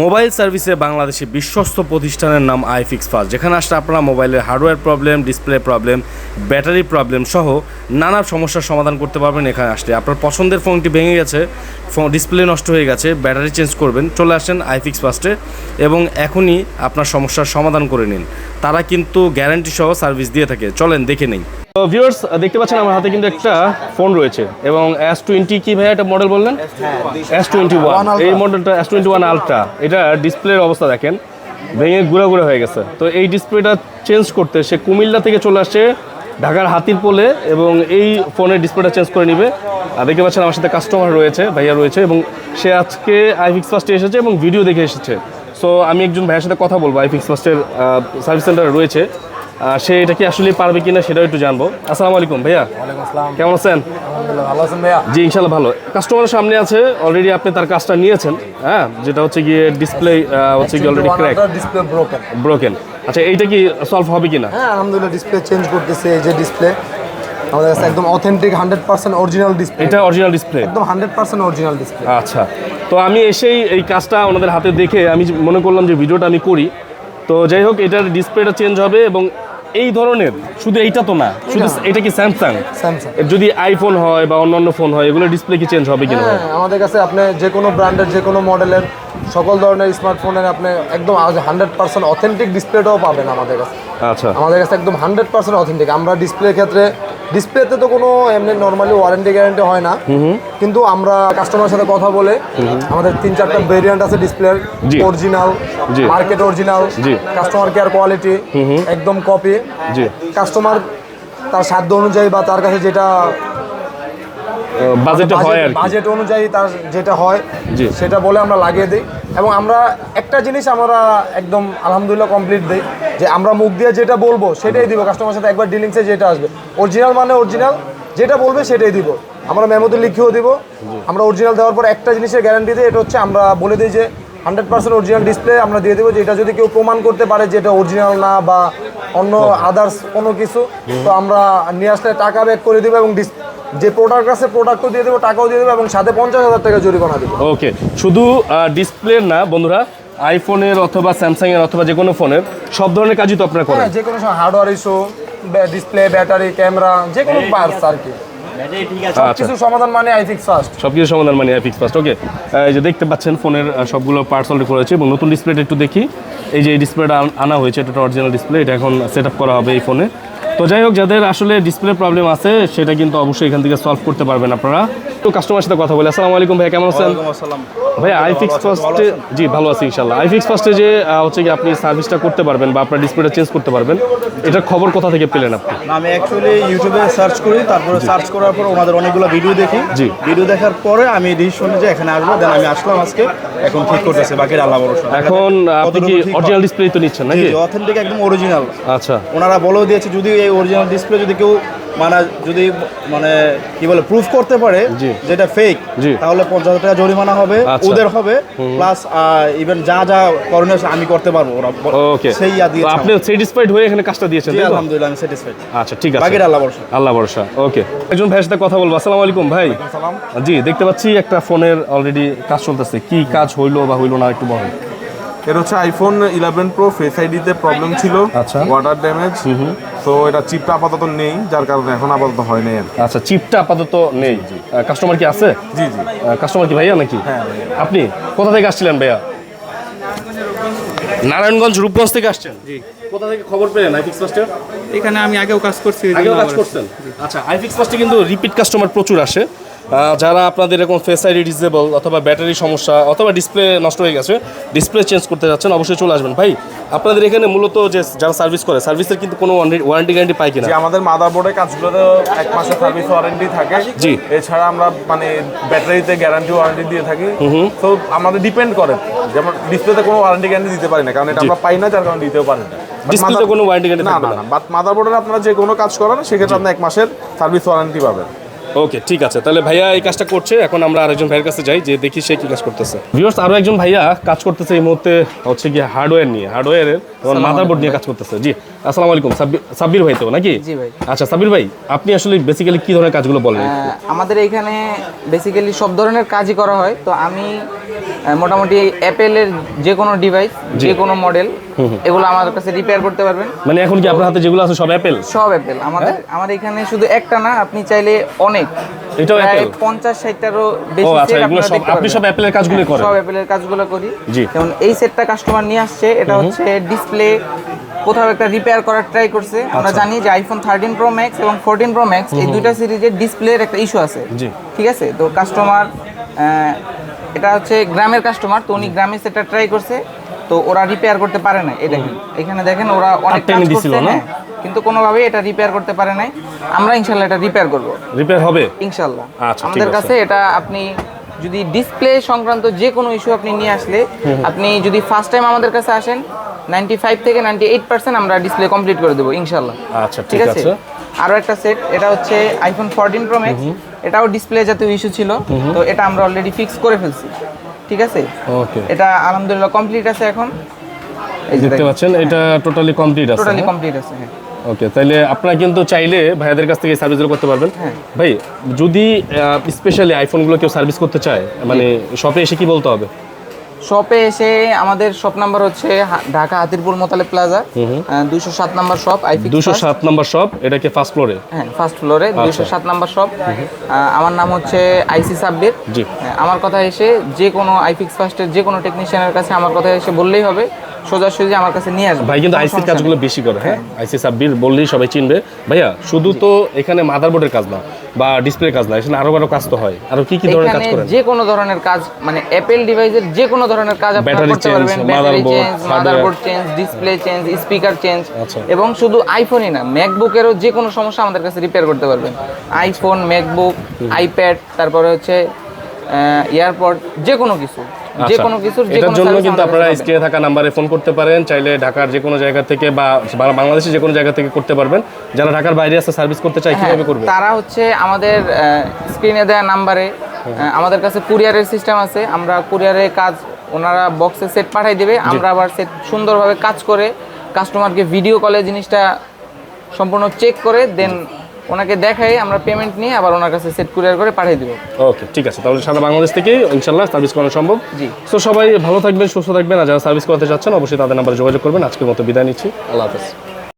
Mobile সার্ভিসে বাংলাদেশে বিশ্বস্ত প্রতিষ্ঠানের নাম আইফিক্স ফাস্ট যেখানে আসলে আপনারা মোবাইলের hardware problem, display problem, battery problem সহ নানা সমস্যার সমাধান করতে পারবেন এখানে আসলে। আপনার পছন্দের ফোনটি ভেঙে গেছে, ফোন ডিসপ্লে নষ্ট হয়ে গেছে, ব্যাটারি চেঞ্জ করবেন, চলে আসেন আইফিক্স ফাস্টে এবং এখনই আপনার সমস্যার সমাধান করে নিন। তারা কিন্তু গ্যারান্টি সহ সার্ভিস দিয়ে থাকে। চলেন দেখে নেই। ভিউয়ার্স দেখতে পাচ্ছেন আমার হাতে কিন্তু একটা ফোন রয়েছে এবং এস টোয়েন্টি কি ভাইয়া একটা মডেল বললেন? এস টোয়েন্টি ওয়ান এই মডেলটা এস টোয়েন্টি ওয়ান আলট্রা এটা ডিসপ্লের অবস্থা দেখেন ভেঙে গুঁড়া গুঁড়া হয়ে গেছে। তো এই ডিসপ্লেটা চেঞ্জ করতে সে কুমিল্লা থেকে চলে আসে ঢাকার হাতির পোলে এবং এই ফোনের ডিসপ্লেটা চেঞ্জ করে নিবে। আর দেখতে পাচ্ছেন আমার সাথে কাস্টমার রয়েছে ভাইয়া রয়েছে এবং সে আজকে আইফিক্স ফার্স্টে এসেছে এবং ভিডিও দেখে এসেছে। সো আমি একজন ভাইয়ের সাথে কথা বলব। আইফিক্স ফার্স্টের সার্ভিস সেন্টার রয়েছে। সে এটা কি আসলে পারবে কিনা সেটাও একটু জানব। আসসালামু আলাইকুম ভাইয়া। কেমন আছেন? জি ইনশাল্লাহ ভালো। কাস্টমারের সামনে আছে অলরেডি আপনি তার কাজটা নিয়েছেন হ্যাঁ? যেটা হচ্ছে গিয়ে ডিসপ্লে হচ্ছে কি already crack display broken broken আচ্ছা এইটা কি সলভ হবে কিনা? হ্যাঁ আলহামদুলিল্লাহ ডিসপ্লে চেঞ্জ করতেছে এই যে ডিসপ্লে আমাদের কাছে একদম authentic hundred percent original display এটা অরিজিনাল ডিসপ্লে একদম হান্ড্রেড পার্সেন্ট অরিজিনাল ডিসপ্লে আচ্ছা তো আমি এসেই এই কাজটা ওনাদের হাতে দেখে আমি মনে করলাম যে ভিডিওটা আমি করি। তো যাই হোক এটার ডিসপ্লেটা চেঞ্জ হবে এবং এই ধরনের শুধু এইটা তো না শুধু এটা কি স্যামসাং স্যামসাং যদি আইফোন হয় বা অন্যান্য ফোন হয় এগুলো ডিসপ্লে কি চেঞ্জ হবে কিনা? হ্যাঁ আমাদের কাছে আপনি যে কোনো ব্র্যান্ডের যে কোনো মডেলের সকল ধরনের স্মার্টফোনের আপনি একদম হান্ড্রেড পার্সেন্ট অথেন্টিক ডিসপ্লেটাও পাবেন আমাদের কাছে। আচ্ছা। আমাদের কাছে একদম হান্ড্রেড পার্সেন্ট অথেন্টিক আমরা ডিসপ্লের ক্ষেত্রে ডিসপ্লেতে তো কোনো এমনি নর্মালি ওয়ারেন্টি গ্যারান্টি হয় না। কিন্তু আমরা কাস্টমারের সাথে কথা বলে আমাদের তিন চারটা ভেরিয়েন্ট আছে ডিসপ্লের original market original customer care quality একদম কপি কাস্টমার তার সাধ্য অনুযায়ী বা তার কাছে যেটা বাজেটে হয় আর বাজেট অনুযায়ী তার যেটা হয় সেটা বলে আমরা লাগিয়ে দিই। এবং আমরা একটা জিনিস আমরা একদম আলহামদুলিল্লাহ কমপ্লিট দিই যে আমরা মুখ দিয়ে যেটা বলব সেটাই দিব। কাস্টমার সাথে একবার ডিলিংসে যেটা আসবে। অরিজিনাল মানে অরিজিনাল যেটা বলবে সেটাই দিব। আমরা মেমোতে লিখেও দিব। আমরা অরিজিনাল দেওয়ার পর একটা জিনিসের গ্যারান্টি দিই এটা হচ্ছে আমরা বলে দিই যে হান্ড্রেড পার্সেন্ট অরিজিনাল ডিসপ্লে আমরা দিয়ে দেবো যে এটা যদি কেউ প্রমাণ করতে পারে যে এটা অরিজিনাল না বা অন্য আদার্স কোনো কিছু তো আমরা নিয়ে আসলে টাকা ব্যাক করে দেবো এবং যে প্রোডাক্ট আছে প্রোডাক্টও দিয়ে দেবো টাকাও দিয়ে দেবো এবং সাথে পঞ্চাশ হাজার টাকা জরিমানা দেবো। ওকে শুধু ডিসপ্লে না বন্ধুরা আইফোনের অথবা স্যামসাং এর অথবা যে কোনো ফোনের সব ধরনের কাজই তো আপনার করেন। হ্যাঁ যে কোনো hardware issue display battery camera যে কোনো পার্টস আর কি। সব আচ্ছা। সমাধান মানে আই ফিক্স ফার্স্ট সমাধান মানে ফাস্ট ওকে এই যে দেখতে পাচ্ছেন ফোনের সবগুলো পার্টস অলরেডি করেছে এবং নতুন ডিসপ্লেটা একটু দেখি। এই যে ডিসপ্লেটা আনা হয়েছে এটা অরিজিনাল ডিসপ্লে এটা এখন সেট আপ করা হবে এই ফোনে তো যাই হোক যাদের আসলে ডিসপ্লে প্রবলেম আছে সেটা কিন্তু অবশ্যই এখান থেকে সলভ করতে পারবেন আপনারা। তো কাস্টমার সাথে কথা বলি। আসসালামু আলাইকুম ভাই কেমন আছেন? ভাই আইফিক্স ফার্স্টে জি ভালো আছি ইনশাল্লাহ আইফিক্স ফার্স্টে যে হচ্ছে কি আপনি সার্ভিসটা করতে পারবেন বা আপনার ডিসপ্লেটা চেঞ্জ করতে পারবেন এটার খবর কোথা থেকে পেলেন আপনি? আমি অ্যাকচুয়ালি ইউটিউবে সার্চ করি তারপরে সার্চ করার পর ওনাদের অনেকগুলো ভিডিও দেখি। জি। ভিডিও দেখার পরে আমি ডিসিশন যে এখানে আসব দেন আমি আসলাম আজকে। এখন ঠিক করতেছে বাকির আল্লাহ ভরসা। এখন আপনি কি অরিজিনাল ডিসপ্লে তো নিচ্ছেন নাকি? অথেন্টিক একদম অরিজিনাল আচ্ছা। ওনারা বলেও দিয়েছে যদি এই অরিজিনাল ডিসপ্লে যদি কেউ মানে যদি মানে কি বলে প্রুফ করতে পারে যেটা ফেক তাহলে পঞ্চাশ হাজার টাকা জরিমানা হবে আচ্ছা। ওদের হবে প্লাস ইভেন যা যা করণীয় আমি করতে পারব ওকে সেই ইয়া দিয়েছে আপনি স্যাটিসফাইড হয়ে এখানে কাজটা দিয়েছেন? আলহামদুলিল্লাহ আমি স্যাটিসফাইড আচ্ছা ঠিক আছে। বাকির আল্লাহ ভরসা। আল্লাহ ভরসা ওকে একজন ভাইয়ের সাথে কথা বলব আসসালামু আলাইকুম ভাই। জি দেখতে পাচ্ছি একটা ফোনের অলরেডি কাজ চলতেছে কি কাজ হইল বা হইল না একটু বলেন। এটা হচ্ছে আইফোন ইলেভেন প্রো ফেস আইডিতে প্রবলেম ছিল আচ্ছা। ওয়াটার ড্যামেজ তো এটা চিপটা আপাতত নেই যার কারণে এখন আপাতত হয় নাই। আচ্ছা চিপটা আপাতত নেই। কাস্টমার কি আছে? জি জি। কাস্টমার কি ভাইয়া নাকি? আপনি কোথা থেকে আসছিলেন ভাইয়া? নারায়ণগঞ্জ রূপগঞ্জ থেকে আসছেন? জি। কোথা থেকে খবর পেলেন আইফিক্স ফার্স্টের এখানে আমি আগেও কাজ করছি আগেও কাজ করছেন? আচ্ছা আইফিক্স ফার্স্টে কিন্তু রিপিট কাস্টমার প্রচুর আসে। যারা আপনাদের এরকম ফেস আইডি ডিসেবল অথবা ব্যাটারি সমস্যা অথবা ডিসপ্লে নষ্ট হয়ে গেছে ডিসপ্লে চেঞ্জ করতে যাচ্ছেন অবশ্যই চলে আসবেন। ভাই আপনাদের এখানে মূলত যে যারা সার্ভিস করে সার্ভিসের কিন্তু কোনো ওয়ারেন্টি গ্যারান্টি পাই কিনা? আমাদের মাদারবোর্ডের কাজগুলোতে এক মাসের সার্ভিস ওয়ারেন্টি থাকে। জি। এছাড়া আমরা মানে ব্যাটারিতে গ্যারান্টি ওয়ারেন্টি দিয়ে থাকি। তো আমাদের ডিপেন্ড করে। যেমন ডিসপ্লেতে কোনো ওয়ারেন্টি গ্যারান্টি দিতে পারি না কারণ এটা আমরা পাই না যার কারণে দিতেও পারি না। But Display তে mother- কোনো ওয়ারেন্টি guarantee না না না। না বাট মাদারবোর্ডের আপনারা যে কোনো কাজ করেন সেক্ষেত্রে আপনি এক মাসের সার্ভিস ওয়ারেন্টি পাবেন। ওকে ঠিক আছে। তাহলে ভাইয়া এই কাজটা করছে। এখন আমরা আরেকজন ভাইয়ের কাছে যাই যে দেখি সে কি কাজ করতেছে। ভিউয়ার্স আরও একজন ভাইয়া কাজ করতেছে এই মুহূর্তে হচ্ছে গিয়ে হার্ডওয়্যার নিয়ে। হার্ডওয়্যারের তোমার মাদারবোর্ড নিয়ে কাজ করতেছে। জি আসসালামু আলাইকুম। সাব্বির সাব্বির ভাই তো নাকি? জি ভাই। আচ্ছা সাব্বির ভাই আপনি আসলে বেসিক্যালি কি ধরনের কাজগুলো বলেন আমাদের এখানে বেসিক্যালি সব ধরনের কাজই করা হয়। তো আমি মোটামুটি অ্যাপেলের যে কোনো ডিভাইস যে কোনো মডেল এগুলো আমাদের কাছে রিপেয়ার করতে পারবেন। মানে এখন কি আপনার হাতে যেগুলো আছে সব অ্যাপেল সব অ্যাপেল আমাদের আমাদের এখানে শুধু একটা না আপনি চাইলে অনেক। এটাও প্রায় Apple? পঞ্চাশ ষাটটারও ও বেশি আচ্ছা set এগুলো আপনারা সব দেখতে আপনি সব অ্যাপেলের কাজগুলো হ্যাঁ, করেন? সব অ্যাপেলের কাজগুলো করি। যেমন এই সেটটা কাস্টমার নিয়ে আসছে এটা হচ্ছে ডিসপ্লে কোথাও একটা রিপেয়ার করার ট্রাই করছে। আমরা আচ্ছা। জানি যে আইফোন থার্টিন প্রো ম্যাক্স এবং ফোরটিন প্রো ম্যাক্স এই দুইটা সিরিজের ডিসপ্লের একটা ইস্যু আছে। ঠিক আছে? তো কাস্টমার এটা হচ্ছে গ্রামের কাস্টমার তো উনি গ্রামে সেটা ট্রাই করছে তো ওরা রিপেয়ার করতে পারে না এই দেখেন এখানে দেখেন ওরা অনেক কাজ দিছিল করছে না? হ্যাঁ, কিন্তু কোনোভাবেই এটা রিপেয়ার করতে পারে নাই। আমরা ইনশাল্লাহ এটা রিপেয়ার করব। রিপেয়ার হবে? ইনশাল্লাহ। আচ্ছা, আমাদের কাছে এটা আপনি যদি ডিসপ্লে সংক্রান্ত যে কোনো ইস্যু আপনি নিয়ে আসলে আপনি যদি ফার্স্ট টাইম আমাদের কাছে আসেন নাইনটি ফাইভ থেকে নাইনটি এইট পার্সেন্ট আমরা ডিসপ্লে কমপ্লিট করে দেবো ইনশাল্লাহ। আচ্ছা, ঠিক আছে। আরও একটা সেট এটা হচ্ছে আইফোন ফোরটিন প্রো ম্যাক্স এটাও ডিসপ্লে জাতীয় ইস্যু ছিল। তো এটা আমরা অলরেডি ফিক্স করে ফেলছি। ঠিক আছে? ওকে এটা আলহামদুলিল্লাহ কমপ্লিট আছে এখন। এই যে দেখতে পাচ্ছেন এটা টোটালি কমপ্লিট আছে টোটালি কমপ্লিট আছে হ্যাঁ। ওকে তাহলে আপনারা কিন্তু চাইলে ভাইয়াদের কাছ থেকে সার্ভিসগুলো করতে পারবেন। হ্যাঁ। ভাই যদি স্পেশালি আইফোনগুলো কেউ সার্ভিস করতে চায় মানে শপে এসে কি বলতে হবে? শপে এসে আমাদের শপ নাম্বার হচ্ছে ঢাকা হাতিরপুর মোতালে প্লাজা। দুইশো সাত নাম্বার শপ আইফি দুশো সাত নাম্বার শপ এটা কি ফার্স্ট ফ্লোরে হ্যাঁ ফার্স্ট ফ্লোরে দুইশো সাত নাম্বার শপ। আমার নাম হচ্ছে আইসি সাব্বির। হ্যাঁ, আমার কথা এসে যে কোনো আইফিক্স ফার্স্টের যে কোনো টেকনিশিয়ানের কাছে আমার কথা এসে বললেই হবে। সোজাসুজি আমার কাছে নিয়ে আসবে ভাই কিন্তু কোনো আইসির কাজগুলো বেশি করে হ্যাঁ? আইসি সাব্বির বললেই সবাই চিনবে। ভাইয়া শুধু তো এখানে মাদারবোর্ডের কাজ না বা ডিসপ্লে কাজ না এখানে আরও আরও কাজ তো হয়। আরও কি কি ধরনের কাজ করেন? যে কোনো ধরনের কাজ মানে অ্যাপেল ডিভাইসের যে কোনো ধরনের কাজ Battery করতে পারবেন। Battery change motherboard change display change speaker change. এবং শুধু আইফোনই না ম্যাকবুকেরও যে কোনো সমস্যা আমাদের কাছে রিপেয়ার করতে পারবেন। আইফোন ম্যাকবুক আইপ্যাড তারপরে হচ্ছে এয়ারপড যে কোনো কিছু। যে আচ্ছা। কোনো কিছুর যে কোনো জন্য কিন্তু আপনারা স্ক্রিনে থাকা নাম্বারে ফোন করতে পারেন চাইলে ঢাকার যে কোনো জায়গা থেকে বা বাংলাদেশের যে কোনো জায়গা থেকে করতে পারবেন। যারা ঢাকার বাইরে আসতে সার্ভিস করতে চায় হ্যাঁ, কীভাবে করবে? তারা হচ্ছে আমাদের স্ক্রিনে দেওয়া নাম্বারে আমাদের কাছে কুরিয়ারের সিস্টেম আছে। আমরা কুরিয়ারে কাজ ওনারা বক্সে সেট পাঠাই দেবে। আমরা আবার সেট সুন্দরভাবে কাজ করে কাস্টমারকে ভিডিও কলে জিনিসটা সম্পূর্ণ চেক করে দেন ওনাকে দেখাই আমরা পেমেন্ট নিয়ে আবার ওনার কাছে সেট কুরিয়ার করে পাঠিয়ে দেবো। ওকে ঠিক আছে। তাহলে সারা বাংলাদেশ থেকে ইনশাল্লাহ সার্ভিস করানো সম্ভব। জি। তো সবাই ভালো থাকবেন সুস্থ থাকবেন। আর যারা সার্ভিস করতে চাচ্ছেন অবশ্যই তাদের নাম্বারে যোগাযোগ করবেন। আজকের মতো বিদায় নিচ্ছি। আল্লাহ হাফেজ।